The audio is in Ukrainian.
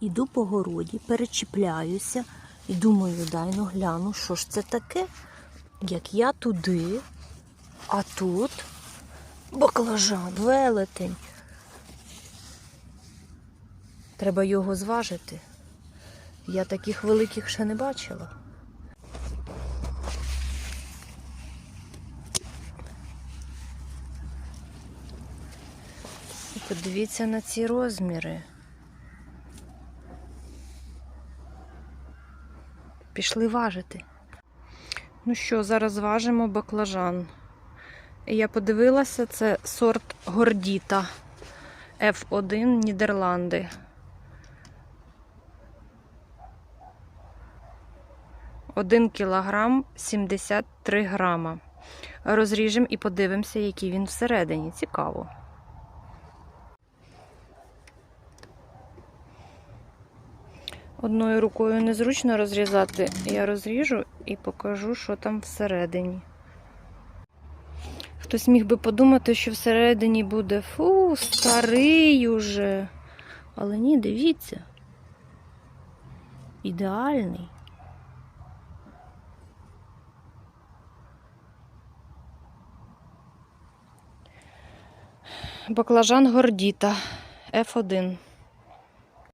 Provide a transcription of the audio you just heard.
Іду по городі, перечіпляюся і думаю, дай ну гляну, що ж це таке, як я туди, а тут баклажан, велетень. Треба його зважити. Я таких великих ще не бачила. Подивіться на ці розміри. Пішли важити. Ну що, зараз важимо баклажан. Я подивилася, це сорт Гордіта F1 Нідерланди. Один кілограм 73 грама. Розріжемо і подивимося, який він всередині. Цікаво. Одною рукою незручно розрізати. Я розріжу і покажу, що там всередині. Хтось міг би подумати, що всередині буде фу, старий уже. Але ні, дивіться. Ідеальний. Баклажан гордіта F1.